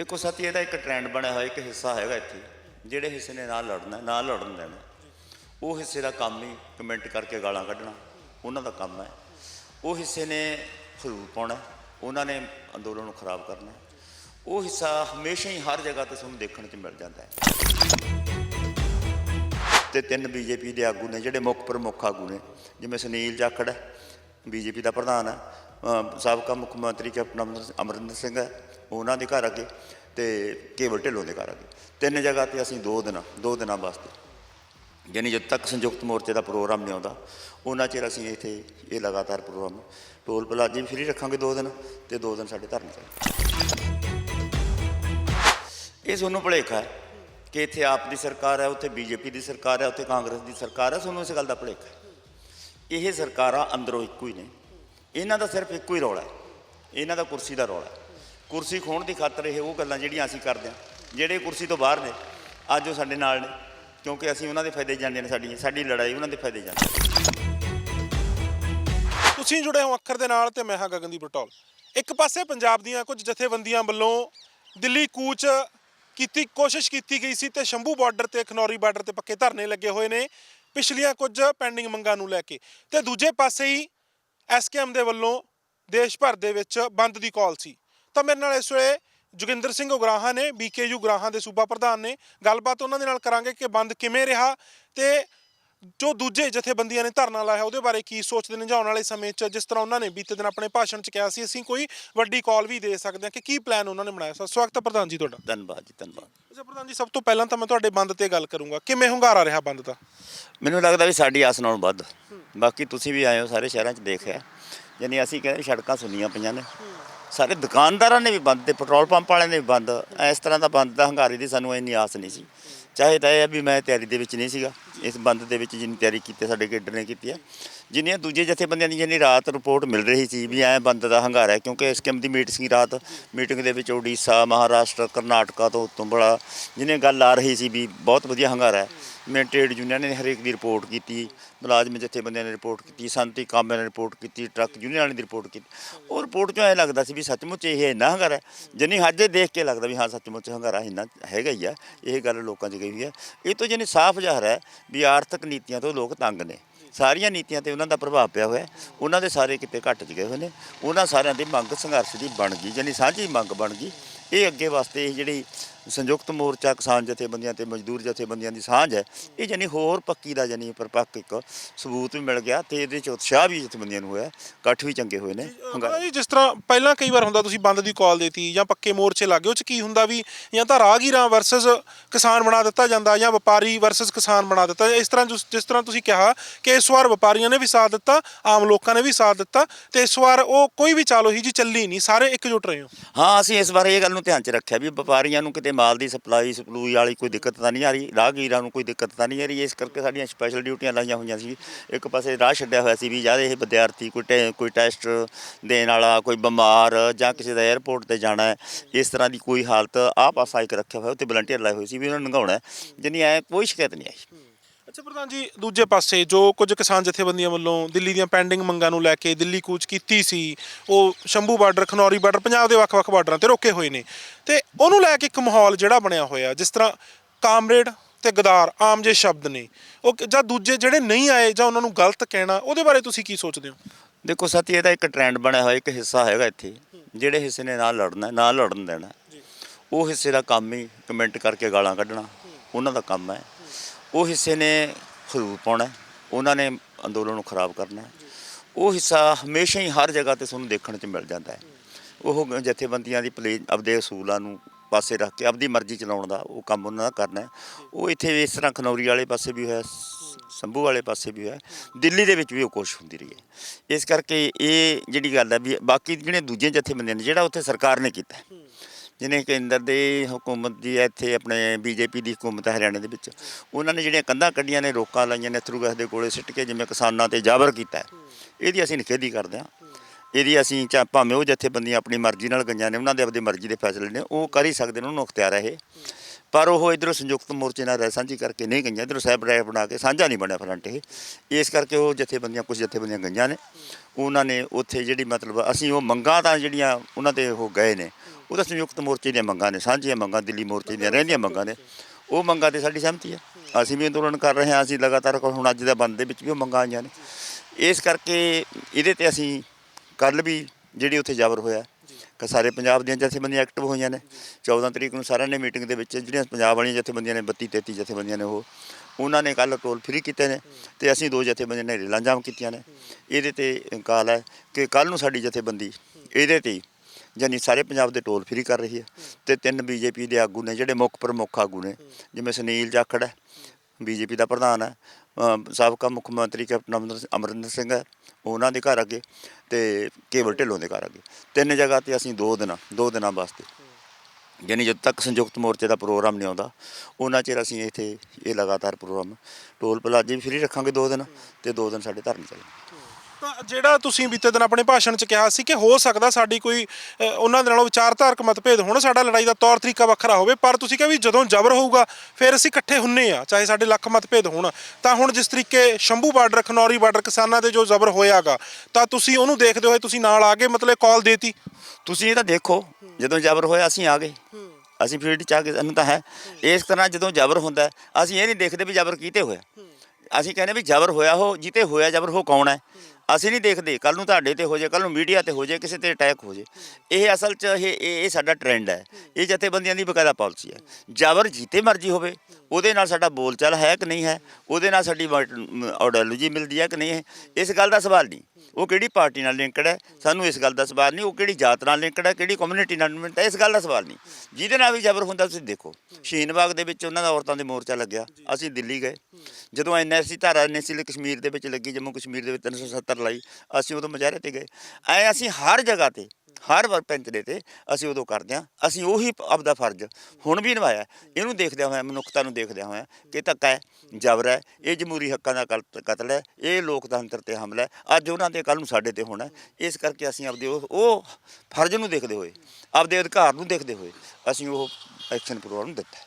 ਦੇਖੋ ਸਾਥੀ, ਇਹਦਾ ਇੱਕ ਟ੍ਰੈਂਡ ਬਣਿਆ ਹੋਇਆ, ਇੱਕ ਹਿੱਸਾ ਹੈਗਾ ਇੱਥੇ, ਜਿਹੜੇ ਹਿੱਸੇ ਨੇ ਨਾਲ ਲੜਨਾ, ਨਾਲ ਲੜਨ ਦੇਣਾ। ਉਹ ਹਿੱਸੇ ਦਾ ਕੰਮ ਹੀ ਕਮੈਂਟ ਕਰਕੇ ਗਾਲਾਂ ਕੱਢਣਾ, ਉਹਨਾਂ ਦਾ ਕੰਮ ਹੈ। ਉਹ ਹਿੱਸੇ ਨੇ ਖਰੂਰ ਪਾਉਣਾ, ਉਹਨਾਂ ਨੇ ਅੰਦੋਲਨ ਨੂੰ ਖਰਾਬ ਕਰਨਾ। ਉਹ ਹਿੱਸਾ ਹਮੇਸ਼ਾ ਹੀ ਹਰ ਜਗ੍ਹਾ ਤੇ ਸਾਨੂੰ ਦੇਖਣ 'ਚ ਮਿਲ ਜਾਂਦਾ ਹੈ। ਤੇ ਤਿੰਨ ਬੀਜੇਪੀ ਦੇ ਆਗੂ ਨੇ, ਜਿਹੜੇ ਮੁੱਖ ਪ੍ਰਮੁੱਖ ਆਗੂ ਨੇ, ਜਿਵੇਂ ਸੁਨੀਲ ਜਾਖੜ ਹੈ, ਬੀਜੇਪੀ ਦਾ ਪ੍ਰਧਾਨ ਹੈ ਸਾਬਕਾ ਮੁੱਖ ਮੰਤਰੀ ਕੈਪਟਨ ਅਮਰਿੰਦਰ- ਅਮਰਿੰਦਰ ਸਿੰਘ ਹੈ ਉਹਨਾਂ ਦੇ ਘਰ ਅੱਗੇ ਤੇ ਕੇਵਲ ਢਿੱਲੋਂ ਦੇ ਘਰ ਅੱਗੇ। ਤਿੰਨ ਜਗ੍ਹਾ ਤੇ ਅਸੀਂ ਦੋ ਦਿਨਾਂ ਦੋ ਦਿਨਾਂ ਵਾਸਤੇ, ਯਾਨੀ ਜਦ ਤੱਕ ਸੰਯੁਕਤ ਮੋਰਚੇ ਦਾ ਪ੍ਰੋਗਰਾਮ ਨਹੀਂ ਆਉਂਦਾ, ਉਹਨਾਂ ਚਿਰ ਅਸੀਂ ਇੱਥੇ ਇਹ ਲਗਾਤਾਰ ਪ੍ਰੋਗਰਾਮ ਟੋਲ ਪਲਾਜ਼ੇ ਵੀ ਫ੍ਰੀ ਰੱਖਾਂਗੇ ਦੋ ਦਿਨ ਤੇ ਦੋ ਦਿਨ ਸਾਡੇ ਧਰਨੇ ਚੱਲਣਗੇ ਇਹ ਤੁਹਾਨੂੰ ਭੁਲੇਖਾ ਹੈ ਕਿ ਇੱਥੇ ਆਪ ਦੀ ਸਰਕਾਰ ਹੈ, ਉੱਥੇ ਬੀਜੇਪੀ ਦੀ ਸਰਕਾਰ ਹੈ, ਉੱਥੇ ਕਾਂਗਰਸ ਦੀ ਸਰਕਾਰ ਹੈ, ਤੁਹਾਨੂੰ ਇਸ ਗੱਲ ਦਾ ਭੁਲੇਖਾ ਇਹ ਸਰਕਾਰਾਂ ਅੰਦਰੋਂ ਇੱਕੋ ਹੀ ਨੇ। ਇਹਨਾਂ ਦਾ ਸਿਰਫ ਇੱਕੋ ਹੀ ਰੌਲਾ ਹੈ। ਇਹਨਾਂ ਦਾ ਕੁਰਸੀ ਦਾ ਰੌਲਾ ਹੈ। ਕੁਰਸੀ ਖੋਣ ਦੀ ਖਾਤਰ ਇਹ ਉਹ ਗੱਲਾਂ ਜਿਹੜੀਆਂ ਅਸੀਂ ਕਰਦੇ ਹਾਂ, ਜਿਹੜੇ ਕੁਰਸੀ ਤੋਂ ਬਾਹਰ ਨੇ, ਅੱਜ ਉਹ ਸਾਡੇ ਨਾਲ ਨੇ, ਕਿਉਂਕਿ ਅਸੀਂ ਉਹਨਾਂ ਦੇ ਫਾਇਦੇ ਜਾਂਦੇ ਨੇ ਸਾਡੀ ਸਾਡੀ ਲੜਾਈ ਉਹਨਾਂ ਦੇ ਫਾਇਦੇ ਜਾਂਦੀ ਤੁਸੀਂ ਜੁੜੇ ਹੋ ਅੱਖਰ ਦੇ ਨਾਲ ਤੇ ਮੈਂ ਹਾਂ ਗਗਨਦੀਪ ਬਟੋਲ ਇੱਕ ਪਾਸੇ ਪੰਜਾਬ ਦੀਆਂ ਕੁਝ ਜਥੇਬੰਦੀਆਂ ਵੱਲੋਂ ਦਿੱਲੀ ਕੂਚ ਕੀਤੀ, ਕੋਸ਼ਿਸ਼ ਕੀਤੀ ਗਈ ਸੀ ਤੇ ਸ਼ੰਭੂ ਬਾਰਡਰ ਤੇ, ਖਨੌਰੀ ਬਾਰਡਰ ਤੇ ਪੱਕੇ ਧਰਨੇ ਲੱਗੇ ਹੋਏ ਨੇ, ਪਿਛਲੀਆਂ ਕੁਝ ਪੈਂਡਿੰਗ ਮੰਗਾਂ ਨੂੰ ਲੈ ਕੇ। ਤੇ ਦੂਜੇ ਪਾਸੇ ਹੀ ਐਸਕੇਐਮ ਦੇ ਵੱਲੋਂ ਦੇਸ਼ ਭਰ ਦੇ ਵਿੱਚ ਬੰਦ ਦੀ ਕਾਲ ਸੀ। ਤਾਂ ਮੇਰੇ ਨਾਲ ਇਸ ਵੇਲੇ ਜੋਗਿੰਦਰ ਸਿੰਘ ਉਗਰਾਹਾਂ ਨੇ ਬੀਕੇਯੂ ਉਗਰਾਹਾਂ ਦੇ ਸੂਬਾ ਪ੍ਰਧਾਨ ਨੇ। ਗੱਲਬਾਤ ਉਹਨਾਂ ਦੇ ਨਾਲ ਕਰਾਂਗੇ ਕਿ ਬੰਦ ਕਿਵੇਂ ਰਿਹਾ ਤੇ ਜੋ ਦੂਜੇ ਜਥੇਬੰਦੀਆਂ ਨੇ ਧਰਨਾ ਲਾਇਆ ਉਹਦੇ ਬਾਰੇ ਕੀ ਸੋਚਦੇ ਨੇ ਜਾਂ ਆਉਣ ਵਾਲੇ ਸਮੇਂ 'ਚ ਜਿਸ ਤਰ੍ਹਾਂ ਉਹਨਾਂ ਨੇ ਬੀਤੇ ਦਿਨ ਆਪਣੇ ਭਾਸ਼ਣ 'ਚ ਕਿਹਾ ਸੀ ਅਸੀਂ ਕੋਈ ਵੱਡੀ ਕਾਲ ਵੀ ਦੇ ਸਕਦੇ ਹਾਂ ਕਿ ਕੀ ਪਲਾਨ ਉਹਨਾਂ ਨੇ ਬਣਾਇਆ। ਸਰ ਸਵਾਗਤ ਹੈ ਪ੍ਰਧਾਨ ਜੀ ਤੁਹਾਡਾ। ਧੰਨਵਾਦ ਜੀ ਧੰਨਵਾਦ। ਅੱਛਾ ਪ੍ਰਧਾਨ ਜੀ ਸਭ ਤੋਂ ਪਹਿਲਾਂ ਤਾਂ ਮੈਂ ਤੁਹਾਡੇ ਬੰਦ ਤੇ ਗੱਲ ਕਰੂੰਗਾ। ਕਿਵੇਂ ਹੁੰਗਾਰਾ ਰਿਹਾ ਬੰਦ ਦਾ? ਮੈਨੂੰ ਲੱਗਦਾ ਵੀ ਸਾਡੀ ਆਸ ਨਾਲੋਂ ਵੱਧ। ਬਾਕੀ ਤੁਸੀਂ ਵੀ ਆਏ ਹੋ ਸਾਰੇ ਸ਼ਹਿਰਾਂ 'ਚ ਦੇਖਿਆ ਯਾਨੀ ਅਸੀਂ ਕਹਿੰਦੇ ਸੜਕਾਂ ਸੁੰਨੀਆਂ ਪਈਆਂ ਨੇ। ਸਾਰੇ ਦੁਕਾਨਦਾਰਾਂ ਨੇ ਵੀ ਬੰਦ ਤੇ ਪੈਟਰੋਲ ਪੰਪ ਵਾਲਿਆਂ ਨੇ ਵੀ ਬੰਦ। ਇਸ ਤਰ੍ਹਾਂ ਦਾ ਬੰਦ ਦਾ ਹੰਗਾਰੇ ਦੀ ਸਾਨੂੰ ਇੰਨੀ ਆਸ ਨਹੀਂ ਸੀ। ਚਾਹੇ ਤਾਂ ਇਹ ਹੈ ਵੀ ਮੈਂ ਤਿਆਰੀ ਦੇ ਵਿੱਚ ਨਹੀਂ ਸੀਗਾ। ਇਸ ਬੰਦ ਦੇ ਵਿੱਚ ਜਿੰਨੀ ਤਿਆਰੀ ਕੀਤੀ ਸਾਡੇ ਕੇਡਰ ਨੇ ਕੀਤੀ ਹੈ ਜਿੰਨੀਆਂ ਦੂਜੇ ਜਥੇਬੰਦੀਆਂ ਦੀ ਜਿੰਨੀ ਰਾਤ ਰਿਪੋਰਟ ਮਿਲ ਰਹੀ ਸੀ ਵੀ ਐ ਬੰਦ ਦਾ ਹੰਗਾਰਾ ਹੈ, ਕਿਉਂਕਿ ਇਸ ਕਿਮ ਦੀ ਮੀਟਿੰਗ ਸੀ ਰਾਤ ਮੀਟਿੰਗ ਦੇ ਵਿੱਚ ਓਡੀਸ਼ਾ ਮਹਾਰਾਸ਼ਟਰ ਕਰਨਾਟਕਾ ਤੋਂ ਉੱਤੋਂ ਬੜਾ ਜਿਹਨੇ ਗੱਲ ਆ ਰਹੀ ਸੀ ਵੀ ਬਹੁਤ ਵਧੀਆ ਹੰਗਾਰਾ ਹੈ। ਮੈਂ ਟ੍ਰੇਡ ਯੂਨੀਅਨ ਨੇ ਹਰੇਕ ਦੀ ਰਿਪੋਰਟ ਕੀਤੀ, ਮੁਲਾਜ਼ਮ ਜਥੇਬੰਦੀਆਂ ਨੇ ਰਿਪੋਰਟ ਕੀਤੀ, ਸੰਤੀ ਕਾਮਿਆਂ ਨੇ ਰਿਪੋਰਟ ਕੀਤੀ ਟਰੱਕ ਯੂਨੀਅਨ ਵਾਲਿਆਂ ਦੀ ਰਿਪੋਰਟ ਕੀਤੀ। ਉਹ ਰਿਪੋਰਟ ਚੋਂ ਐ ਲੱਗਦਾ ਸੀ ਵੀ ਸੱਚਮੁੱਚ ਇਹ ਇੰਨਾ ਹੰਗਾਰਾ ਹੈ? ਜਿੰਨੀ ਹੱਜੇ ਦੇਖ ਕੇ ਲੱਗਦਾ ਵੀ ਹਾਂ, ਸੱਚਮੁੱਚ ਹੰਗਾਰਾ ਇੰਨਾ ਹੈਗਾ ਹੀ ਆ, ਇਹ ਗੱਲ ਲੋਕਾਂ 'ਚ ਗਈ ਹੋਈ ਹੈ। ਇਹ ਤੋਂ ਜਿਹਨੇ ਸਾਫ਼ ਜ਼ਾਹਰ ਹੈ ਵੀ ਆਰਥਿਕ ਨੀਤੀਆਂ ਤੋਂ ਲੋਕ ਤੰਗ ਨੇ। ਸਾਰੀਆਂ ਨੀਤੀਆਂ ਤੇ ਉਹਨਾਂ ਦਾ ਪ੍ਰਭਾਵ ਪਿਆ ਹੋਇਆ ਹੈ। ਉਹਨਾਂ ਦੇ ਸਾਰੇ ਕਿਤੇ ਘਟ ਗਏ ਹੋਏ ਨੇ ਉਹਨਾਂ ਸਾਰਿਆਂ ਦੀ ਮੰਗ ਸੰਘਰਸ਼ ਦੀ ਬਣ ਗਈ ਯਾਨੀ ਸਾਂਝੀ ਮੰਗ ਬਣ ਗਈ ਇਹ ਅੱਗੇ ਵਾਸਤੇ ਇਹ ਜਿਹੜੀ ਸੰਯੁਕਤ ਮੋਰਚਾ ਕਿਸਾਨ ਜਥੇਬੰਦੀਆਂ ਤੇ ਮਜ਼ਦੂਰ ਜਥੇਬੰਦੀਆਂ ਦੀ ਸਾਂਝ ਹੈ। ਇਹ ਜਾਨੀ ਹੋਰ ਪੱਕੀ ਦਾ ਜਾਨੀ ਪਰਪੱਕ ਇੱਕ ਸਬੂਤ ਵੀ ਮਿਲ ਗਿਆ ਤੇ ਇਹਦੇ ਚ ਉਤਸ਼ਾਹ ਵੀ ਜਥੇਬੰਦੀਆਂ ਨੂੰ ਹੋਇਆ। ਇਕੱਠ ਵੀ ਚੰਗੇ ਹੋਏ ਨੇ। ਜੀ ਜਿਸ ਤਰ੍ਹਾਂ ਪਹਿਲਾਂ ਕਈ ਵਾਰ ਹੁੰਦਾ ਤੁਸੀਂ ਬੰਦ ਦੀ ਕਾਲ ਦੇਤੀ ਜਾਂ ਪੱਕੇ ਮੋਰਚੇ ਲੱਗੇ ਉਹ 'ਚ ਕੀ ਹੁੰਦਾ ਵੀ ਜਾਂ ਤਾਂ ਰਾਹਗੀਰਾਂ ਵਰਸਸ ਕਿਸਾਨ ਬਣਾ ਦਿੱਤਾ ਜਾਂਦਾ ਜਾਂ ਵਪਾਰੀ ਵਰਸਸ ਕਿਸਾਨ ਬਣਾ ਦਿੱਤਾ। ਇਸ ਤਰ੍ਹਾਂ ਜਿਸ ਜਿਸ ਤਰ੍ਹਾਂ ਤੁਸੀਂ ਕਿਹਾ ਕਿ ਇਸ ਵਾਰ ਵਪਾਰੀਆਂ ਨੇ ਵੀ ਸਾਥ ਦਿੱਤਾ ਆਮ ਲੋਕਾਂ ਨੇ ਵੀ ਸਾਥ ਦਿੱਤਾ ਤੇ ਇਸ ਵਾਰ ਉਹ ਕੋਈ ਵੀ ਚਾਲੋ ਹੀ ਜੀ ਚੱਲੀ ਨਹੀਂ ਸਾਰੇ ਇਕਜੁੱਟ ਰਹੇ ਹੋ। ਹਾਂ ਅਸੀਂ ਇਸ ਵਾਰ ਇਹ ਗੱਲ ਨੂੰ ਧਿਆਨ 'ਚ ਰੱਖਿਆ ਵੀ ਵਪਾਰੀਆਂ ਨੂੰ ਕਿਤੇ ਮਾਲ ਦੀ ਸਪਲਾਈ, ਸਪਲੂਈ ਵਾਲੀ ਕੋਈ ਦਿੱਕਤ ਤਾਂ ਨਹੀਂ ਆ ਰਹੀ, ਰਾਹਗੀਰਾਂ ਨੂੰ ਕੋਈ ਦਿੱਕਤ ਤਾਂ ਨਹੀਂ ਆ ਰਹੀ, ਇਸ ਕਰਕੇ ਸਾਡੀਆਂ ਸਪੈਸ਼ਲ ਡਿਊਟੀਆਂ ਲਾਈਆਂ ਹੋਈਆਂ ਸੀ। ਇੱਕ ਪਾਸੇ ਰਾਹ ਛੱਡਿਆ ਹੋਇਆ ਸੀ ਵੀ ਜਦ ਇਹ ਵਿਦਿਆਰਥੀ ਕੋਈ ਟੈ- ਕੋਈ ਟੈਸਟ ਦੇਣ ਵਾਲਾ, ਕੋਈ ਬਿਮਾਰ ਜਾਂ ਕਿਸੇ ਦਾ 에ਅਰਪੋਰਟ ਤੇ ਜਾਣਾ ਹੈ, ਇਸ ਤਰ੍ਹਾਂ ਦੀ ਕੋਈ ਹਾਲਤ ਆਹ ਪਾਸਾ ਇੱਕ ਰੱਖਿਆ ਹੋਇਆ ਉੱਤੇ ਵਲੰਟੀਅਰ ਲਾਏ ਹੋਏ ਸੀ ਵੀ ਉਹਨਾਂ ਨੂੰ ਨੰਗਾਉਣਾ ਜਿੰਨੀ ਐ ਕੋਈ ਸ਼ਿਕਾਇਤ ਨਹੀਂ ਆਈ। ਅੱਛਾ ਪ੍ਰਧਾਨ ਜੀ ਦੂਜੇ ਪਾਸੇ ਜੋ ਕੁਝ ਕਿਸਾਨ ਜਥੇਬੰਦੀਆਂ ਵੱਲੋਂ ਦਿੱਲੀ ਦੀਆਂ ਪੈਂਡਿੰਗ ਮੰਗਾਂ ਨੂੰ ਲੈ ਕੇ ਦਿੱਲੀ ਕੂਚ ਕੀਤੀ ਸੀ ਉਹ ਸ਼ੰਭੂ ਬਾਰਡਰ ਖਨੌਰੀ ਬਾਰਡਰ ਪੰਜਾਬ ਦੇ ਵੱਖ-ਵੱਖ ਬਾਰਡਰਾਂ ਤੇ ਰੋਕੇ ਹੋਏ ਨੇ। ਤੇ ਉਹਨੂੰ ਲੈ ਕੇ ਇੱਕ ਮਾਹੌਲ ਜਿਹੜਾ ਬਣਿਆ ਹੋਇਆ ਜਿਸ ਤਰ੍ਹਾਂ ਕਾਮਰੇਡ ਤੇ ਗਦਾਰ ਆਮ ਜੇ ਸ਼ਬਦ ਨੇ। ਉਹ ਜਾਂ ਦੂਜੇ ਜਿਹੜੇ ਨਹੀਂ ਆਏ ਜਾਂ ਉਹਨਾਂ ਨੂੰ ਗਲਤ ਕਹਿਣਾ ਉਹਦੇ ਬਾਰੇ ਤੁਸੀਂ ਕੀ ਸੋਚਦੇ ਹੋ? ਦੇਖੋ ਸਾਥੀ ਇਹਦਾ ਇੱਕ ਟ੍ਰੈਂਡ ਬਣਿਆ ਹੋਇਆ ਇੱਕ ਹਿੱਸਾ ਹੈਗਾ ਇੱਥੇ। ਜਿਹੜੇ ਹਿੱਸੇ ਨੇ ਨਾਲ ਲੜਨਾ ਨਾਲ ਲੜਨ ਦੇਣਾ। ਉਹ ਹਿੱਸੇ ਦਾ ਕੰਮ ਹੀ ਕਮੈਂਟ ਕਰਕੇ ਗਾਲਾਂ ਕੱਢਣਾ। ਉਹਨਾਂ ਦਾ ਕੰਮ ਹੈ। ਉਹ ਹਿੱਸੇ ਨੇ ਖਰੂਰ ਪਾਉਣਾ ਉਹਨਾਂ ਨੇ ਅੰਦੋਲਨ ਨੂੰ ਖਰਾਬ ਕਰਨਾ ਉਹ ਹਿੱਸਾ ਹਮੇਸ਼ਾ ਹੀ ਹਰ ਜਗ੍ਹਾ ਤੇ ਤੁਹਾਨੂੰ ਦੇਖਣ 'ਚ ਮਿਲ ਜਾਂਦਾ ਹੈ। ਉਹ ਜਥੇਬੰਦੀਆਂ ਦੀ ਪਲੇ ਆਪਦੇ ਅਸੂਲਾਂ ਨੂੰ ਪਾਸੇ ਰੱਖ ਕੇ, ਆਪਦੀ ਮਰਜ਼ੀ ਚਲਾਉਣ ਦਾ ਉਹ ਕੰਮ ਉਹਨਾਂ ਦਾ ਕਰਨਾ ਉਹ ਇੱਥੇ ਇਸ ਤਰ੍ਹਾਂ ਖਨੌਰੀ ਵਾਲੇ ਪਾਸੇ ਵੀ ਹੋਇਆ ਸੰਭੂ ਵਾਲੇ ਪਾਸੇ ਵੀ ਹੋਇਆ, ਦਿੱਲੀ ਦੇ ਵਿੱਚ ਵੀ ਉਹ ਕੋਸ਼ਿਸ਼ ਹੁੰਦੀ ਰਹੀ ਹੈ। ਇਸ ਕਰਕੇ ਇਹ ਜਿਹੜੀ ਗੱਲ ਹੈ ਵੀ ਬਾਕੀ ਜਿਹੜੇ ਦੂਜੇ ਜਥੇਬੰਦੀਆਂ ਨੇ, ਜਿਹੜਾ ਉੱਥੇ ਸਰਕਾਰ ਨੇ ਕੀਤਾ ਜਿਹਨੇ ਕੇਂਦਰ ਦੇ ਹਕੂਮਤ ਦੀ ਹੈ ਇੱਥੇ ਆਪਣੇ ਬੀਜੇਪੀ ਦੀ ਹਕੂਮਤ ਹੈ ਹਰਿਆਣੇ ਦੇ ਵਿੱਚ, ਉਹਨਾਂ ਨੇ ਜਿਹੜੀਆਂ ਕੰਧਾਂ ਕੱਢੀਆਂ ਨੇ, ਰੋਕਾਂ ਲਾਈਆਂ ਨੇ ਅਥਰੂ ਗੈਸ ਦੇ ਕੋਲੇ ਸਿੱਟ ਕੇ ਜਿਵੇਂ ਕਿਸਾਨਾਂ ਤੇ ਜਾਬਰ ਕੀਤਾ ਇਹਦੀ ਅਸੀਂ ਨਿਖੇਧੀ ਕਰਦੇ ਹਾਂ। ਇਹਦੀ ਅਸੀਂ ਚਾ ਭਾਵੇਂ ਉਹ ਜਥੇਬੰਦੀਆਂ ਆਪਣੀ ਮਰਜ਼ੀ ਨਾਲ ਗਈਆਂ ਨੇ, ਉਹਨਾਂ ਦੇ ਆਪਣੀ ਮਰਜ਼ੀ ਦੇ ਫੈਸਲੇ ਨੇ, ਉਹ ਕਰ ਹੀ ਸਕਦੇ ਨੇ, ਉਹਨਾਂ ਨੂੰ ਅਖਤਿਆਰ ਹੈ ਇਹ। ਪਰ ਉਹ ਇਧਰੋਂ ਸੰਯੁਕਤ ਮੋਰਚੇ ਨਾਲ ਰਹਿ ਸਾਂਝੀ ਕਰਕੇ ਨਹੀਂ ਗਈਆਂ, ਇਧਰੋਂ ਸਾਹਿਬ ਰਾਏ ਬਣਾ ਕੇ ਸਾਂਝਾ ਨਹੀਂ ਬਣਿਆ ਫਰੰਟ ਇਹ। ਇਸ ਕਰਕੇ ਉਹ ਜਥੇਬੰਦੀਆਂ ਕੁਝ ਜਥੇਬੰਦੀਆਂ ਗਈਆਂ ਨੇ। ਉਹਨਾਂ ਨੇ ਉੱਥੇ ਜਿਹੜੀ ਮਤਲਬ ਅਸੀਂ ਉਹ ਮੰਗਾਂ ਤਾਂ ਜਿਹੜੀਆਂ ਉਹਨਾਂ ਤੇ ਉਹ ਗਏ ਨੇ ਉਹ ਤਾਂ ਸੰਯੁਕਤ ਮੋਰਚੇ ਦੀਆਂ ਮੰਗਾਂ ਨੇ, ਸਾਂਝੀਆਂ ਮੰਗਾਂ, ਦਿੱਲੀ ਮੋਰਚੇ ਦੀਆਂ ਰਹਿੰਦੀਆਂ ਮੰਗਾਂ ਨੇ, ਉਹ ਮੰਗਾਂ ਤੇ ਸਾਡੀ ਸਹਿਮਤੀ ਹੈ ਅਸੀਂ ਵੀ ਅੰਦੋਲਨ ਕਰ ਰਹੇ ਹਾਂ, ਅਸੀਂ ਲਗਾਤਾਰ ਹੁਣ ਅੱਜ ਦੇ ਬੰਦ ਦੇ ਵਿੱਚ ਵੀ ਉਹ ਮੰਗਾਂ ਆਈਆਂ ਨੇ। ਇਸ ਕਰਕੇ ਇਹਦੇ ਤੇ ਅਸੀਂ ਕੱਲ ਵੀ ਜਿਹੜੀ ਉੱਥੇ ਜ਼ਬਰ ਹੋਇਆ, ਕਿ ਸਾਰੇ ਪੰਜਾਬ ਦੀਆਂ ਜਥੇਬੰਦੀਆਂ ਐਕਟਿਵ ਹੋਈਆਂ ਨੇ। 14 ਤਰੀਕ ਨੂੰ ਸਾਰਿਆਂ ਨੇ ਮੀਟਿੰਗ ਦੇ ਵਿੱਚ ਜਿਹੜੀਆਂ ਪੰਜਾਬ ਵਾਲੀਆਂ ਜਥੇਬੰਦੀਆਂ ਨੇ 32 33 ਜਥੇਬੰਦੀਆਂ ਨੇ ਉਹ, ਉਹਨਾਂ ਨੇ ਕੱਲ ਟੋਲ ਫ੍ਰੀ ਕੀਤੇ ਨੇ ਤੇ ਅਸੀਂ ਦੋ ਜਥੇਬੰਦੀਆਂ ਨੇ ਰੇਲਾਂ ਜਾਮ ਕੀਤੀਆਂ ਨੇ। ਇਹਦੇ ਤੇ ਕਾਲ ਹੈ ਕਿ ਕੱਲ ਨੂੰ ਸਾਡੀ ਜਥੇਬੰਦੀ ਇਹਦੇ ਤੇ ਯਾਨੀ ਸਾਰੇ ਪੰਜਾਬ ਦੇ ਟੋਲ ਫਰੀ ਕਰ ਰਹੀ ਹੈ। ਤੇ ਤਿੰਨ ਬੀਜੇਪੀ ਦੇ ਆਗੂ ਨੇ ਜਿਹੜੇ ਮੁੱਖ ਪ੍ਰਮੁੱਖ ਆਗੂ ਨੇ, ਜਿਵੇਂ ਸੁਨੀਲ ਜਾਖੜ ਹੈ, ਬੀਜੇਪੀ ਦਾ ਪ੍ਰਧਾਨ ਹੈ ਸਾਬਕਾ ਮੁੱਖ ਮੰਤਰੀ ਕੈਪਟਨ ਅਮਰਿੰਦਰ ਅਮਰਿੰਦਰ ਸਿੰਘ ਹੈ, ਉਹਨਾਂ ਦੇ ਘਰ ਅੱਗੇ ਤੇ ਕੇਵਲ ਢਿੱਲੋਂ ਦੇ ਘਰ ਅੱਗੇ। ਤਿੰਨ ਜਗ੍ਹਾ ਤੇ ਅਸੀਂ ਦੋ ਦਿਨਾਂ ਦੋ ਦਿਨਾਂ ਵਾਸਤੇ ਯਾਨੀ ਜਦ ਤੱਕ ਸੰਯੁਕਤ ਮੋਰਚੇ ਦਾ ਪ੍ਰੋਗਰਾਮ ਨਹੀਂ ਆਉਂਦਾ, ਉਹਨਾਂ ਚਿਰ ਅਸੀਂ ਇੱਥੇ ਇਹ ਲਗਾਤਾਰ ਪ੍ਰੋਗਰਾਮ, ਟੋਲ ਪਲਾਜ਼ੇ ਵੀ ਫ੍ਰੀ ਰੱਖਾਂਗੇ ਦੋ ਦਿਨ ਤੇ ਦੋ ਦਿਨ ਸਾਡੇ ਧਰਨੇ ਚੱਲਣਗੇ। ਤਾਂ ਜਿਹੜਾ ਤੁਸੀਂ ਬੀਤੇ ਦਿਨ ਆਪਣੇ ਭਾਸ਼ਣ 'ਚ ਕਿਹਾ ਸੀ ਕਿ ਹੋ ਸਕਦਾ ਸਾਡੀ ਕੋਈ ਅ, ਉਹਨਾਂ ਦੇ ਨਾਲੋਂ ਵਿਚਾਰਧਾਰਕ ਮਤਭੇਦ ਹੋਣ ਸਾਡਾ ਲੜਾਈ ਦਾ ਤੌਰ ਤਰੀਕਾ ਵੱਖਰਾ ਹੋਵੇ ਪਰ ਤੁਸੀਂ ਕਿਹਾ ਵੀ ਜਦੋਂ ਜ਼ਬਰ ਹੋਊਗਾ ਫਿਰ ਅਸੀਂ ਇਕੱਠੇ ਹੁੰਨੇ ਆ ਚਾਹੇ ਸਾਡੇ ਲੱਖ ਮਤਭੇਦ ਹੋਣ। ਤਾਂ ਹੁਣ ਜਿਸ ਤਰੀਕੇ ਸ਼ੰਭੂ ਬਾਰਡਰ ਖਨੌਰੀ ਬਾਰਡਰ ਕਿਸਾਨਾਂ ਦੇ ਜੋ ਜ਼ਬਰ ਹੋਇਆਗਾ ਤਾਂ ਤੁਸੀਂ ਉਹਨੂੰ ਦੇਖਦੇ ਹੋਏ ਤੁਸੀਂ ਨਾਲ ਆ ਗਏ ਮਤਲਬ ਕਾਲ ਦੇਤੀ? ਤੁਸੀਂ ਇਹ ਤਾਂ ਦੇਖੋ ਜਦੋਂ ਜ਼ਬਰ ਹੋਇਆ ਅਸੀਂ ਆ ਗਏ। ਅਸੀਂ ਫੀਲਡ ਚ ਆ ਗਏ ਸਾਨੂੰ ਤਾਂ ਹੈ। ਇਸ ਤਰ੍ਹਾਂ ਜਦੋਂ ਜ਼ਬਰ ਹੁੰਦਾ ਹੈ, ਅਸੀਂ ਇਹ ਨਹੀਂ ਦੇਖਦੇ ਵੀ ਜ਼ਬਰ ਕੀਤੇ ਹੋਇਆ। ਅਸੀਂ ਕਹਿੰਦੇ ਵੀ ਜ਼ਬਰ ਹੋਇਆ ਹੋ ਜਿੱਤੇ ਹੋਇਆ ਜ਼ਬਰ ਹੋ ਕੌਣ ਹੈ। ਅਸੀਂ ਨਹੀਂ ਦੇਖਦੇ ਕੱਲ ਨੂੰ ਤੁਹਾਡੇ ਤੇ ਹੋ ਜਾਏ ਕੱਲ ਨੂੰ ਮੀਡੀਆ ਤੇ ਹੋ ਜਾਏ, ਕਿਸੇ ਤੇ ਅਟੈਕ ਹੋ ਜਾਏ। ਇਹ ਅਸਲ 'ਚ ਇਹ ਇਹ ਇਹ ਸਾਡਾ ਟ੍ਰੈਂਡ ਹੈ। ਇਹ ਜਥੇਬੰਦੀਆਂ ਦੀ ਬਕਾਇਦਾ ਪਾਲਿਸੀ ਹੈ। ਜ਼ਬਰ ਜਿੱਤੇ ਮਰਜ਼ੀ ਹੋਵੇ, ਉਹਦੇ ਨਾਲ ਸਾਡਾ ਬੋਲਚਾਲ ਹੈ ਕਿ ਨਹੀਂ ਹੈ? ਉਹਦੇ ਨਾਲ ਸਾਡੀ ਆਈਡੀਓਲੋਜੀ ਮਿਲਦੀ ਹੈ ਕਿ ਨਹੀਂ ਹੈ? ਇਸ ਗੱਲ ਦਾ ਸਵਾਲ ਨਹੀਂ। ਉਹ ਕਿਹੜੀ ਪਾਰਟੀ ਨਾਲ ਲਿੰਕਡ ਹੈ? ਸਾਨੂੰ ਇਸ ਗੱਲ ਦਾ ਸਵਾਲ ਨਹੀਂ। ਉਹ ਕਿਹੜੀ ਜਾਤ ਨਾਲ ਲਿੰਕਡ ਹੈ? ਕਿਹੜੀ ਕਮਿਊਨਿਟੀ ਨਾਲ ਲਿੰਕਡ ਹੈ? ਇਸ ਗੱਲ ਦਾ ਸਵਾਲ ਨਹੀਂ। ਜਿਹਦੇ ਨਾਲ ਵੀ ਜ਼ਬਰ ਹੁੰਦਾ, ਤੁਸੀਂ ਦੇਖੋ। ਸ਼ਹੀਨ ਬਾਗ ਦੇ ਵਿੱਚ ਉਹਨਾਂ ਦਾ ਔਰਤਾਂ ਦੇ ਮੋਰਚਾ ਲੱਗਿਆ। ਅਸੀਂ ਦਿੱਲੀ ਗਏ। ਜਦੋਂ ਐਨਐਸਸੀ ਧਾਰਾ ਐਨਐਸਸੀ ਕਸ਼ਮੀਰ ਦੇ ਵਿੱਚ ਲੱਗੀ, ਜੰਮੂ ਕਸ਼ਮੀਰ ਦੇ ਵਿੱਚ 370 ਲਾਈ ਅਸੀਂ ਉਦੋਂ ਮੁਜ਼ਾਹਰੇ ਤੇ ਗਏ। ਐ ਅਸੀਂ ਹਰ ਜਗ੍ਹਾ ਤੇ ਹਰ ਵਾਰ ਪੈਂਚਰੇ ਤੇ ਅਸੀਂ ਉਦੋਂ ਕਰਦੇ ਹਾਂ। ਅਸੀਂ ਉਹੀ ਆਪਦਾ ਫਰਜ਼ ਹੁਣ ਵੀ ਨਿਭਾਇਆ। ਇਹਨੂੰ ਦੇਖਦਿਆਂ ਹੋਇਆ ਮਨੁੱਖਤਾ ਨੂੰ ਦੇਖਦਿਆਂ ਹੋਇਆ ਕਿ ਧੱਕਾ ਹੈ ਜਬਰ ਹੈ ਇਹ ਜਮਹੂਰੀ ਹੱਕਾਂ ਦਾ ਕਲ- ਕਤਲ ਹੈ ਇਹ ਲੋਕਤੰਤਰ ਤੇ ਹਮਲਾ ਹੈ। ਅੱਜ ਉਹਨਾਂ ਦੇ ਕੱਲ ਨੂੰ ਸਾਡੇ ਤੇ ਹੋਣਾ ਹੈ। ਇਸ ਕਰਕੇ ਅਸੀਂ ਆਪਦੇ ਉਹ ਉਹ ਫਰਜ਼ ਨੂੰ ਦੇਖਦੇ ਹੋਏ ਆਪਦੇ ਅਧਿਕਾਰ ਨੂੰ ਦੇਖਦੇ ਹੋਏ ਅਸੀਂ ਉਹ ਐਕਸ਼ਨ ਪ੍ਰੋਗਰਾਮ ਦਿੱਤਾ ਹੈ।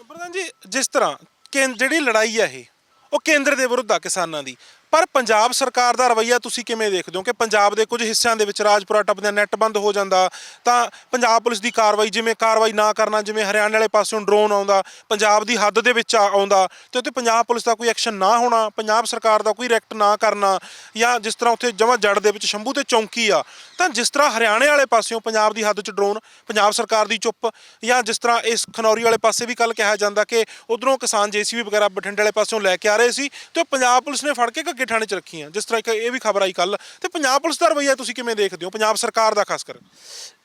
ਅ, ਪ੍ਰਧਾਨ ਜੀ ਜਿਸ ਤਰ੍ਹਾਂ ਕਿ ਜਿਹੜੀ ਲੜਾਈ ਹੈ ਇਹ ਉਹ ਕੇਂਦਰ ਦੇ ਵਿਰੁੱਧ ਆ ਕਿਸਾਨਾਂ ਦੀ। ਪਰ ਪੰਜਾਬ ਸਰਕਾਰ ਦਾ ਰਵੱਈਆ ਤੁਸੀਂ ਕਿਵੇਂ ਦੇਖਦੇ ਹੋ? ਕਿ ਪੰਜਾਬ ਦੇ ਕੁਝ ਹਿੱਸਿਆਂ ਦੇ ਵਿੱਚ ਰਾਜਪੁਰਾ ਟੱਪਦਿਆਂ ਨੈੱਟ ਬੰਦ ਹੋ ਜਾਂਦਾ, ਤਾਂ ਪੰਜਾਬ ਪੁਲਿਸ ਦੀ ਕਾਰਵਾਈ ਜਿਵੇਂ ਕਾਰਵਾਈ ਨਾ ਕਰਨਾ, ਜਿਵੇਂ ਹਰਿਆਣਾ ਵਾਲੇ ਪਾਸਿਓਂ ਡਰੋਨ ਆਉਂਦਾ, ਪੰਜਾਬ ਦੀ ਹੱਦ ਦੇ ਵਿੱਚ ਆਉਂਦਾ, ਤੇ ਉੱਥੇ ਪੰਜਾਬ ਪੁਲਿਸ ਦਾ ਕੋਈ ਐਕਸ਼ਨ ਨਾ ਹੋਣਾ, ਪੰਜਾਬ ਸਰਕਾਰ ਦਾ ਕੋਈ ਰਿਐਕਟ ਨਾ ਕਰਨਾ, ਜਾਂ ਜਿਸ ਤਰ੍ਹਾਂ ਉੱਥੇ ਜਮਾ ਜੜ ਦੇ ਵਿੱਚ ਸ਼ੰਭੂ ਤੇ ਚੌਂਕੀ ਆ, ਤਾਂ ਜਿਸ ਤਰ੍ਹਾਂ ਹਰਿਆਣੇ ਵਾਲੇ ਪਾਸਿਓਂ ਪੰਜਾਬ ਦੀ ਹੱਦ 'ਚ ਡਰੋਨ, ਪੰਜਾਬ ਸਰਕਾਰ ਦੀ ਚੁੱਪ, ਜਾਂ ਜਿਸ ਤਰ੍ਹਾਂ ਇਸ ਖਨੌਰੀ ਵਾਲੇ ਪਾਸੇ ਵੀ ਕੱਲ ਕਿਹਾ ਜਾਂਦਾ ਕਿ ਉਧਰੋਂ ਕਿਸਾਨ ਜੀਸੀਬੀ ਵਗੈਰਾ ਬਠਿੰਡੇ ਵਾਲੇ ਪਾਸਿਓਂ ਲੈ ਕੇ ਆ ਰਹੇ ਸੀ, ਤੇ ਉਹ ਪੰਜਾਬ ਪੁਲਿਸ ਨੇ ਫੜ ਕੇ ਘੱਗੇ ਥਾਣੇ 'ਚ ਰੱਖੀਆਂ। ਜਿਸ ਤਰ੍ਹਾਂ ਇੱਕ ਇਹ ਵੀ ਖਬਰ ਆਈ ਕੱਲ ਤੇ ਪੰਜਾਬ ਪੁਲਿਸ ਦਾ ਰਵੱਈਆ ਤੁਸੀਂ ਕਿਵੇਂ ਦੇਖਦੇ ਹੋ? ਪੰਜਾਬ ਸਰਕਾਰ ਦਾ ਖਾਸ ਕਰ।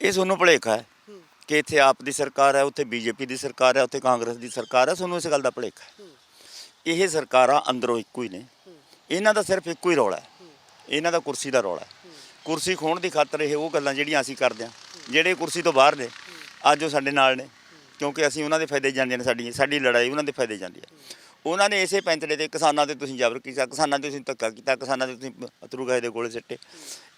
ਇਹ ਤੁਹਾਨੂੰ ਭੁਲੇਖਾ ਹੈ ਕਿ ਇੱਥੇ ਆਪ ਦੀ ਸਰਕਾਰ ਹੈ, ਉੱਥੇ ਬੀਜੇਪੀ ਦੀ ਸਰਕਾਰ ਹੈ, ਉੱਥੇ ਕਾਂਗਰਸ ਦੀ ਸਰਕਾਰ ਹੈ ਤੁਹਾਨੂੰ ਇਸ ਗੱਲ ਦਾ ਭੁਲੇਖਾ ਹੈ। ਇਹ ਸਰਕਾਰਾਂ ਅੰਦਰੋਂ ਇੱਕੋ ਹੀ ਨੇ। ਇਹਨਾਂ ਦਾ ਸਿਰਫ ਇੱਕੋ ਹੀ ਰੌਲਾ ਹੈ। ਇਹਨਾਂ ਦਾ ਕੁਰਸੀ ਦਾ ਰੌਲਾ ਹੈ। ਕੁਰਸੀ ਖੋਣ ਦੀ ਖਾਤਰ ਇਹ ਉਹ ਗੱਲਾਂ ਜਿਹੜੀਆਂ ਅਸੀਂ ਕਰਦੇ ਹਾਂ, ਜਿਹੜੇ ਕੁਰਸੀ ਤੋਂ ਬਾਹਰ ਨੇ, ਅੱਜ ਉਹ ਸਾਡੇ ਨਾਲ ਨੇ, ਕਿਉਂਕਿ ਅਸੀਂ ਉਹਨਾਂ ਦੇ ਫਾਇਦੇ ਜਾਂਦੇ ਨੇ, ਸਾਡੀ ਸਾਡੀ ਲੜਾਈ ਉਹਨਾਂ ਦੇ ਫਾਇਦੇ ਜਾਂਦੀ ਹੈ। ਉਹਨਾਂ ਨੇ ਇਸੇ ਪੈਂਤੜੇ ਤੇ ਕਿਸਾਨਾਂ ਤੇ ਤੁਸੀਂ ਜ਼ਬਰ ਕੀਤਾ, ਕਿਸਾਨਾਂ ਤੇ ਤੁਸੀਂ ਧੱਕਾ ਕੀਤਾ, ਕਿਸਾਨਾਂ ਤੇ ਤੁਸੀਂ ਅਤਰੂ ਗਏ ਦੇ ਗੋਲੇ ਸਿੱਟੇ।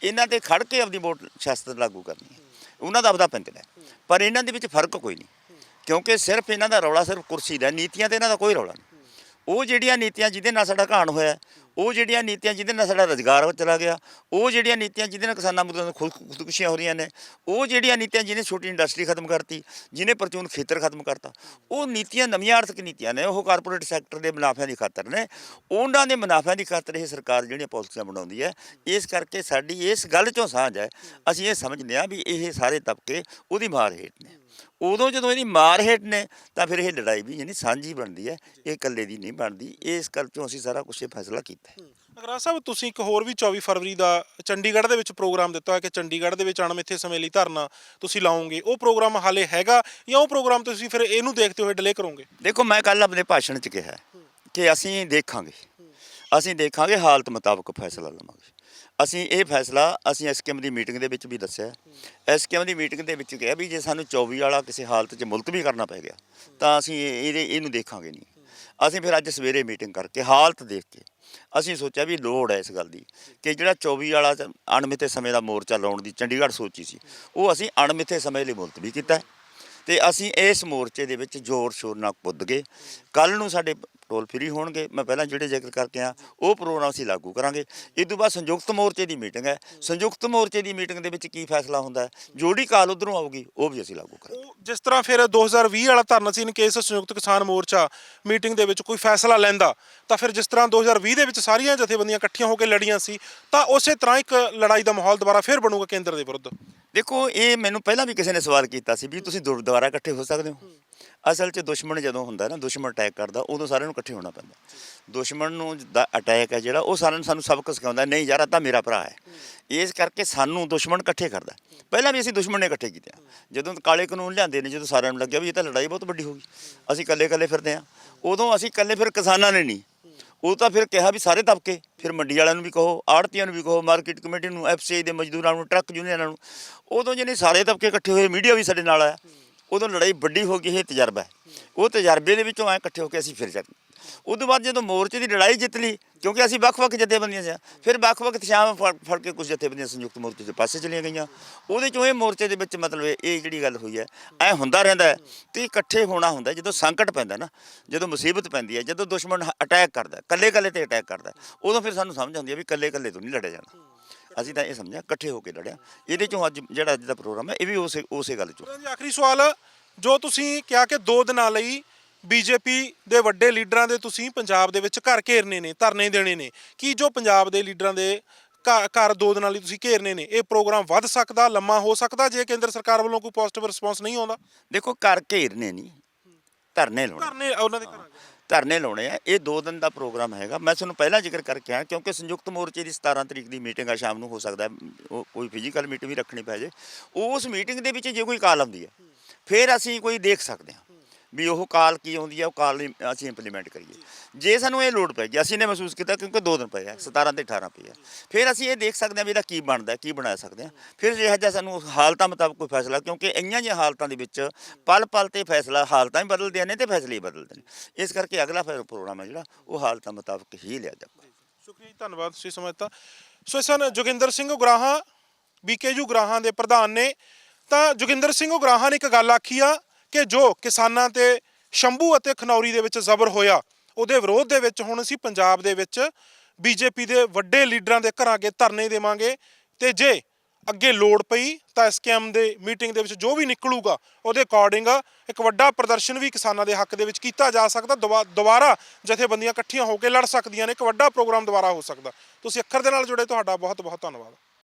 ਇਹਨਾਂ ਤੇ ਖੜ ਕੇ ਆਪਦੀ ਵੋਟ ਸ਼ਸਤਰ ਲਾਗੂ ਕਰਨੀ ਹੈ। ਉਹਨਾਂ ਦਾ ਆਪਦਾ ਪੈਂਤੜਾ ਪਰ ਇਹਨਾਂ ਦੇ ਵਿੱਚ ਫ਼ਰਕ ਕੋਈ ਨਹੀਂ। ਕਿਉਂਕਿ ਸਿਰਫ ਇਹਨਾਂ ਦਾ ਰੌਲਾ ਸਿਰਫ ਕੁਰਸੀ ਦਾ ਨੀਤੀਆਂ ਤੇ ਇਹਨਾਂ ਦਾ ਕੋਈ ਰੌਲਾ ਨਹੀਂ। ਉਹ ਜਿਹੜੀਆਂ ਨੀਤੀਆਂ ਜਿਹਦੇ ਨਾਲ ਸਾਡਾ ਘਾਣ ਹੋਇਆ ਉਹ ਜਿਹੜੀਆਂ ਨੀਤੀਆਂ ਜਿਹਦੇ ਨਾਲ ਸਾਡਾ ਰੁਜ਼ਗਾਰ ਚਲਾ ਗਿਆ, ਉਹ ਜਿਹੜੀਆਂ ਨੀਤੀਆਂ ਜਿਹਦੇ ਨਾਲ ਕਿਸਾਨਾਂ ਨੂੰ ਖੁਦ ਖੁਦਕੁਸ਼ੀਆਂ ਹੋ ਰਹੀਆਂ ਨੇ, ਉਹ ਜਿਹੜੀਆਂ ਨੀਤੀਆਂ ਜਿਹਨੇ ਛੋਟੀ ਇੰਡਸਟਰੀ ਖਤਮ ਕਰਤੀ, ਜਿਹਨੇ ਪਰਚੂਨ ਖੇਤਰ ਖਤਮ ਕਰਤਾ, ਉਹ ਨੀਤੀਆਂ ਨਵੀਆਂ ਆਰਥਿਕ ਨੀਤੀਆਂ ਨੇ, ਉਹ ਕਾਰਪੋਰੇਟ ਸੈਕਟਰ ਦੇ ਮੁਨਾਫਿਆਂ ਦੀ ਖਾਤਰ ਨੇ, ਉਹਨਾਂ ਦੇ ਮੁਨਾਫਿਆਂ ਦੀ ਖਾਤਰ ਇਹ ਸਰਕਾਰ ਜਿਹੜੀਆਂ ਪਾਲਿਸੀਆਂ ਬਣਾਉਂਦੀ ਹੈ, ਇਸ ਕਰਕੇ ਸਾਡੀ ਇਸ ਗੱਲ ਚੋਂ ਸਾਂਝ ਹੈ, ਅਸੀਂ ਇਹ ਸਮਝਦੇ ਹਾਂ ਵੀ ਇਹ ਸਾਰੇ ਤਬਕੇ ਉਹਦੀ ਮਾਰ ਹੇਠ ਨੇ। ਉਦੋਂ ਜਦੋਂ ਇਹਦੀ ਮਾਰ ਹੇਠ ਨੇ ਤਾਂ ਫਿਰ ਇਹ ਲੜਾਈ ਵੀ ਯਾਨੀ ਸਾਂਝੀ ਬਣਦੀ ਹੈ ਇਹ ਇਕੱਲੇ ਦੀ ਨਹੀਂ ਬਣਦੀ। ਇਸ ਗੱਲ ਚੋਂ ਅਸੀਂ ਸਾਰਾ ਕੁਝ ਇਹ ਫੈਸਲਾ ਕੀਤਾ ਹੈ। ਅਗਰਾ ਸਾਹਿਬ ਤੁਸੀਂ ਇੱਕ ਹੋਰ ਵੀ 24 ਫਰਵਰੀ ਦਾ ਚੰਡੀਗੜ੍ਹ ਦੇ ਵਿੱਚ ਪ੍ਰੋਗਰਾਮ ਦਿੱਤਾ ਹੋਇਆ ਕਿ ਚੰਡੀਗੜ੍ਹ ਦੇ ਵਿੱਚ ਅਣਮਿੱਥੇ ਸਮੇਂ ਲਈ ਧਰਨਾ ਤੁਸੀਂ ਲਾਓਗੇ। ਉਹ ਪ੍ਰੋਗਰਾਮ ਹਾਲੇ ਹੈਗਾ ਜਾਂ ਉਹ ਪ੍ਰੋਗਰਾਮ ਤੁਸੀਂ ਫਿਰ ਇਹਨੂੰ ਦੇਖਦੇ ਹੋਏ ਡਿਲੇ ਕਰੋਗੇ? ਦੇਖੋ ਮੈਂ ਕੱਲ ਆਪਣੇ ਭਾਸ਼ਣ 'ਚ ਕਿਹਾ ਕਿ ਅਸੀਂ ਦੇਖਾਂਗੇ। ਅਸੀਂ ਦੇਖਾਂਗੇ ਹਾਲਤ ਮੁਤਾਬਕ ਫੈਸਲਾ ਲਵਾਂਗੇ। ਅਸੀਂ ਇਹ ਫੈਸਲਾ ਅਸੀਂ ਐਸਕੇਐਮ ਦੀ ਮੀਟਿੰਗ ਦੇ ਵਿੱਚ ਵੀ ਦੱਸਿਆ। ਐਸਕੇਐਮ ਦੀ ਮੀਟਿੰਗ ਦੇ ਵਿੱਚ ਕਿਹਾ ਵੀ ਜੇ ਸਾਨੂੰ 24 ਵਾਲਾ ਕਿਸੇ ਹਾਲਤ 'ਚ ਮੁਲਤਵੀ ਕਰਨਾ ਪੈ ਗਿਆ, ਤਾਂ ਅਸੀਂ ਇਹ- ਇਹਦੇ, ਇਹਨੂੰ ਦੇਖਾਂਗੇ ਨਹੀਂ। ਅਸੀਂ ਫਿਰ ਅੱਜ ਸਵੇਰੇ ਮੀਟਿੰਗ ਕਰਕੇ ਹਾਲਤ ਦੇਖ ਕੇ ਅਸੀਂ ਸੋਚਿਆ ਵੀ ਲੋੜ ਹੈ ਇਸ ਗੱਲ ਦੀ ਕਿ ਜਿਹੜਾ 24 ਵਾਲਾ ਅਣਮਿੱਥੇ ਸਮੇਂ ਦਾ ਮੋਰਚਾ ਲਾਉਣ ਦੀ ਚੰਡੀਗੜ੍ਹ ਸੋਚੀ ਸੀ, ਉਹ ਅਸੀਂ ਅਣਮਿੱਥੇ ਸਮੇਂ ਲਈ ਮੁਲਤਵੀ ਕੀਤਾ। ਹੈ। ਤੇ ਅਸੀਂ ਇਸ ਮੋਰਚੇ ਦੇ ਵਿੱਚ ਜ਼ੋਰ ਸ਼ੋਰ ਨਾਲ ਕੁੱਦ ਗਏ। ਕੱਲ ਨੂੰ ਸਾਡੇ ਟੋਲ ਫ੍ਰੀ ਹੋਣਗੇ ਮੈਂ ਪਹਿਲਾਂ ਜਿਹੜੇ ਜ਼ਿਕਰ ਕਰਕੇ ਆ ਉਹ ਪ੍ਰੋਗਰਾਮ ਅਸੀਂ ਲਾਗੂ ਕਰਾਂਗੇ। ਇਸ ਤੋਂ ਬਾਅਦ ਸੰਯੁਕਤ ਮੋਰਚੇ ਦੀ ਮੀਟਿੰਗ ਹੈ। ਸੰਯੁਕਤ ਮੋਰਚੇ ਦੀ ਮੀਟਿੰਗ ਦੇ ਵਿੱਚ ਕੀ ਫੈਸਲਾ ਹੁੰਦਾ ਹੈ? ਜੋੜੀ ਕਾਲ ਉਧਰੋਂ ਆਊਗੀ ਉਹ ਵੀ ਅਸੀਂ ਲਾਗੂ ਕਰਾਂਗੇ। ਜਿਸ ਤਰ੍ਹਾਂ ਫਿਰ 2020 ਵਾਲਾ ਧਰਨਾ ਸੀ ਇਨ ਕੇਸ ਸੰਯੁਕਤ ਕਿਸਾਨ ਮੋਰਚਾ ਮੀਟਿੰਗ ਦੇ ਵਿੱਚ ਕੋਈ ਫੈਸਲਾ ਲੈਂਦਾ ਤਾਂ ਫਿਰ ਜਿਸ ਤਰ੍ਹਾਂ 2020 ਦੇ ਵਿੱਚ ਸਾਰੀਆਂ ਜਥੇਬੰਦੀਆਂ ਇਕੱਠੀਆਂ ਹੋ ਕੇ ਲੜੀਆਂ ਸੀ ਤਾਂ ਉਸੇ ਤਰ੍ਹਾਂ ਇੱਕ ਲੜਾਈ ਦਾ ਮਾਹੌਲ ਦੁਬਾਰਾ ਫਿਰ ਬਣੂਗਾ ਕੇਂਦਰ ਦੇ ਵਿਰੁੱਧ। ਦੇਖੋ ਇਹ ਮੈਨੂੰ ਪਹਿਲਾਂ ਵੀ ਕਿਸੇ ਨੇ ਸਵਾਲ ਕੀਤਾ ਸੀ ਵੀ ਤੁਸੀਂ ਦੁਬਾਰਾ ਇਕੱਠੇ ਹੋ ਸਕਦੇ ਹੋ। ਅਸਲ 'ਚ ਦੁਸ਼ਮਣ ਜਦੋਂ ਹੁੰਦਾ ਨਾ, ਦੁਸ਼ਮਣ ਅਟੈਕ ਕਰਦਾ, ਉਦੋਂ ਸਾਰਿਆਂ ਨੂੰ ਇਕੱਠੇ ਹੋਣਾ ਪੈਂਦਾ। ਦੁਸ਼ਮਣ ਨੂੰ ਦਾ ਅਟੈਕ ਹੈ ਜਿਹੜਾ, ਉਹ ਸਾਰਿਆਂ ਨੂੰ ਸਾਨੂੰ ਸਬਕ ਸਿਖਾਉਂਦਾ, ਨਹੀਂ ਯਾਰ, ਆਹ ਤਾਂ ਮੇਰਾ ਭਰਾ ਹੈ। ਇਸ ਕਰਕੇ ਸਾਨੂੰ ਦੁਸ਼ਮਣ ਇਕੱਠੇ ਕਰਦਾ। ਪਹਿਲਾਂ ਵੀ ਅਸੀਂ ਦੁਸ਼ਮਣ ਨੇ ਇਕੱਠੇ ਕੀਤੇ ਆ। ਜਦੋਂ ਕਾਲੇ ਕਾਨੂੰਨ ਲਿਆਂਦੇ ਨੇ, ਜਦੋਂ ਸਾਰਿਆਂ ਨੂੰ ਲੱਗਿਆ ਵੀ ਇਹ ਤਾਂ ਲੜਾਈ ਬਹੁਤ ਵੱਡੀ ਹੋ ਗਈ, ਅਸੀਂ ਇਕੱਲੇ ਇਕੱਲੇ ਫਿਰਦੇ ਆ ਉਦੋਂ ਅਸੀਂ ਇਕੱਲੇ ਫਿਰ ਕਿਸਾਨਾਂ ਨੇ ਨਹੀਂ। ਉਹ ਤਾਂ ਫਿਰ ਕਿਹਾ ਵੀ ਸਾਰੇ ਤਬਕੇ ਫਿਰ ਮੰਡੀ ਵਾਲਿਆਂ ਨੂੰ ਵੀ ਕਹੋ, ਆੜਤੀਆਂ ਨੂੰ ਵੀ ਕਹੋ, ਮਾਰਕੀਟ ਕਮੇਟੀ ਨੂੰ, ਐਫਸੀਆਈ ਦੇ ਮਜ਼ਦੂਰਾਂ ਨੂੰ, ਟਰੱਕ ਯੂਨੀਅਨਾਂ ਨੂੰ। ਉਦੋਂ ਜਿਹਨੇ ਸਾਰੇ ਤਬਕੇ ਇਕੱਠੇ ਹੋਏ, ਮੀਡੀਆ ਵੀ ਸਾਡੇ ਨਾਲ ਆਇਆ। ਉਦੋਂ ਲੜਾਈ ਵੱਡੀ ਹੋ ਗਈ ਇਹ ਤਜਰਬਾ ਹੈ। ਉਹ ਤਜਰਬੇ ਦੇ ਵਿੱਚੋਂ ਐ ਇਕੱਠੇ ਹੋ ਕੇ ਅਸੀਂ ਫਿਰ ਜਾ ਉਦੋਂ ਬਾਅਦ ਜਦੋਂ ਮੋਰਚੇ ਦੀ ਲੜਾਈ ਜਿੱਤ ਲਈ, ਕਿਉਂਕਿ ਅਸੀਂ ਵੱਖ-ਵੱਖ ਜਥੇਬੰਦੀਆਂ ਸੀ, ਫਿਰ ਵੱਖ-ਵੱਖ ਦਿਸ਼ਾਵਾਂ ਫੜ ਫੜ ਕੇ ਕੁਝ ਜਥੇਬੰਦੀਆਂ ਸੰਯੁਕਤ ਮੋਰਚੇ ਦੇ ਪਾਸੇ ਚਲੀਆਂ ਗਈਆਂ। ਉਹਦੇ ਚੋਂ ਇਹ ਮੋਰਚੇ ਦੇ ਵਿੱਚ ਮਤਲਬ ਇਹ ਜਿਹੜੀ ਗੱਲ ਹੋਈ ਹੈ, ਐ ਹੁੰਦਾ ਰਹਿੰਦਾ ਹੈ ਤੇ ਇਕੱਠੇ ਹੋਣਾ ਹੁੰਦਾ ਜਦੋਂ ਸੰਕਟ ਪੈਂਦਾ ਨਾ, ਜਦੋਂ ਮੁਸੀਬਤ ਪੈਂਦੀ ਹੈ, ਜਦੋਂ ਦੁਸ਼ਮਣ ਅਟੈਕ ਕਰਦਾ ਕੱਲੇ-ਕੱਲੇ ਤੇ ਅਟੈਕ ਕਰਦਾ ਉਦੋਂ ਫਿਰ ਸਾਨੂੰ ਸਮਝ ਆਉਂਦੀ ਹੈ ਵੀ ਕੱਲੇ-ਕੱਲੇ ਤੋਂ ਨਹੀਂ ਲੜਿਆ ਜਾਣਾ। ਅਸੀਂ ਤਾਂ ਇਹ ਸਮਝਿਆ ਇਕੱਠੇ ਹੋ ਕੇ ਲੜਿਆ। ਇਹਦੇ ਚੋਂ ਅੱਜ ਜਿਹੜਾ ਅੱਜ ਦਾ ਪ੍ਰੋਗਰਾਮ ਹੈ ਇਹ ਵੀ ਉਸੇ ਉਸੇ ਗੱਲ ਚੋਂ। ਜੀ ਆਖਰੀ ਸਵਾਲ ਜੋ ਤੁਸੀਂ ਕਿਹਾ ਕਿ ਦੋ ਦਿਨਾਂ ਲਈ ਬੀਜੇਪੀ ਦੇ ਵੱਡੇ ਲੀਡਰਾਂ ਦੇ ਤੁਸੀਂ ਪੰਜਾਬ ਦੇ ਵਿੱਚ ਘਰ ਘੇਰਨੇ ਨੇ ਧਰਨੇ ਦੇਣੇ ਨੇ ਕੀ ਜੋ ਪੰਜਾਬ ਦੇ ਲੀਡਰਾਂ ਦੇ ਘ- ਘਰ ਦੋ ਦਿਨਾਂ ਲਈ ਤੁਸੀਂ ਘੇਰਨੇ ਨੇ ਇਹ ਪ੍ਰੋਗਰਾਮ ਵੱਧ ਸਕਦਾ ਲੰਮਾ ਹੋ ਸਕਦਾ ਜੇ ਕੇਂਦਰ ਸਰਕਾਰ ਵੱਲੋਂ ਕੋਈ ਪੋਜ਼ਿਟਿਵ ਰਿਸਪੌਂਸ ਨਹੀਂ ਆਉਂਦਾ? ਦੇਖੋ ਘਰ ਘੇਰਨੇ ਨਹੀਂ ਧਰਨੇ ਲਾਉਣੇ। ਧਰਨੇ ਉਹਨਾਂ ਦੇ ਘਰਾਂ 'ਚ। ਧਰਨੇ ਲਾਉਣੇ ਆ, ਇਹ ਦੋ ਦਿਨ ਦਾ ਪ੍ਰੋਗਰਾਮ ਹੈਗਾ। ਮੈਂ ਤੁਹਾਨੂੰ ਪਹਿਲਾਂ ਜ਼ਿਕਰ ਕਰਕੇ ਆਇਆ, ਕਿਉਂਕਿ ਸੰਯੁਕਤ ਮੋਰਚੇ ਦੀ 17 ਤਰੀਕ ਦੀ ਮੀਟਿੰਗ ਆ, ਸ਼ਾਮ ਨੂੰ ਹੋ ਸਕਦਾ ਉਹ ਕੋਈ ਫਿਜ਼ੀਕਲ ਮੀਟਿੰਗ ਵੀ ਰੱਖਣੀ ਪੈ ਜੇ ਉਸ ਮੀਟਿੰਗ ਦੇ ਵਿੱਚ ਜੇ ਕੋਈ ਕਾਲ ਆਉਂਦੀ ਹੈ, ਫਿਰ ਅਸੀਂ ਕੋਈ ਦੇਖ ਸਕਦੇ ਹਾਂ। ਵੀ ਉਹ ਕਾਲ ਕੀ ਹੁੰਦੀ ਹੈ ਉਹ ਕਾਲ ਅਸੀਂ ਇੰਪਲੀਮੈਂਟ ਕਰੀਏ। ਜੇ ਸਾਨੂੰ ਇਹ ਲੋਡ ਪੈ ਗਈ ਅਸੀਂ ਨੇ ਮਹਿਸੂਸ ਕੀਤਾ ਕਿਉਂਕਿ ਦੋ ਦਿਨ ਪਏ ਆ 17 ਤੇ 18 ਪਏ ਆ। ਫਿਰ ਅਸੀਂ ਇਹ ਦੇਖ ਸਕਦੇ ਹਾਂ ਵੀ ਇਹਦਾ ਕੀ ਬਣਦਾ ਕੀ ਬਣਾ ਸਕਦੇ ਹਾਂ ਫਿਰ ਜਿਹੜਾ ਜਿਹਾ ਸਾਨੂੰ ਹਾਲਤਾਂ ਮੁਤਾਬਕ ਕੋਈ ਫੈਸਲਾ ਕਿਉਂਕਿ ਇੰਨੀਆਂ ਜਿਹੀਆਂ ਹਾਲਤਾਂ ਦੇ ਵਿੱਚ ਪਲ ਪਲ ਤੇ ਫੈਸਲਾ ਹਾਲਤਾਂ ਹੀ ਬਦਲਦੀਆਂ ਨੇ ਤੇ ਫੈਸਲੇ ਹੀ ਬਦਲਦੇ ਨੇ। ਇਸ ਕਰਕੇ ਅਗਲਾ ਫਿਰ ਪ੍ਰੋਗਰਾਮ ਹੈ ਜਿਹੜਾ ਉਹ ਹਾਲਤਾਂ ਮੁਤਾਬਕ ਹੀ ਲਿਆ ਜਾਊਗਾ। ਸ਼ੁਕਰੀਆ ਜੀ, ਧੰਨਵਾਦ ਤੁਸੀਂ ਸਮਝਤਾ ਸੋ ਇਸ ਹਨ ਜੋਗਿੰਦਰ ਸਿੰਘ ਉਗਰਾਹਾਂ ਬੀਕੇਯੂ ਉਗਰਾਹਾਂ ਦੇ ਪ੍ਰਧਾਨ ਨੇ। ਤਾਂ ਜੋਗਿੰਦਰ ਸਿੰਘ ਉਗਰਾਹਾਂ ਨੇ ਇੱਕ ਗੱਲ ਆਖੀ ਆ ਕਿ ਜੋ ਕਿਸਾਨਾਂ ਤੇ ਸ਼ੰਭੂ ਅਤੇ ਖਨੌਰੀ ਦੇ ਵਿੱਚ ਜ਼ਬਰ ਹੋਇਆ, ਉਹਦੇ ਵਿਰੋਧ ਦੇ ਵਿੱਚ ਹੁਣ ਅਸੀਂ ਪੰਜਾਬ ਦੇ ਵਿੱਚ ਬੀਜੇਪੀ ਦੇ ਵੱਡੇ ਲੀਡਰਾਂ ਦੇ ਘਰਾਂ ਅੱਗੇ ਧਰਨੇ ਦੇਵਾਂਗੇ ਤੇ ਜੇ ਅੱਗੇ ਲੋੜ ਪਈ ਤਾਂ ਐਸਕੇਐਮ ਦੇ ਮੀਟਿੰਗ ਦੇ ਵਿੱਚ ਜੋ ਵੀ ਨਿਕਲੂਗਾ, ਉਹਦੇ ਅਕੋਰਡਿੰਗ ਇੱਕ ਵੱਡਾ ਪ੍ਰਦਰਸ਼ਨ ਵੀ ਕਿਸਾਨਾਂ ਦੇ ਹੱਕ ਦੇ ਵਿੱਚ ਕੀਤਾ ਜਾ ਸਕਦਾ ਦੁਬਾਰਾ ਜਥੇਬੰਦੀਆਂ ਇਕੱਠੀਆਂ ਹੋ ਕੇ ਲੜ ਸਕਦੀਆਂ ਨੇ, ਇੱਕ ਵੱਡਾ ਪ੍ਰੋਗਰਾਮ ਦੁਬਾਰਾ ਹੋ ਸਕਦਾ। ਤੁਸੀਂ ਅੱਖਰ ਦੇ ਨਾਲ ਜੁੜੇ, ਤੁਹਾਡਾ ਬਹੁਤ ਬਹੁਤ ਧੰਨਵਾਦ।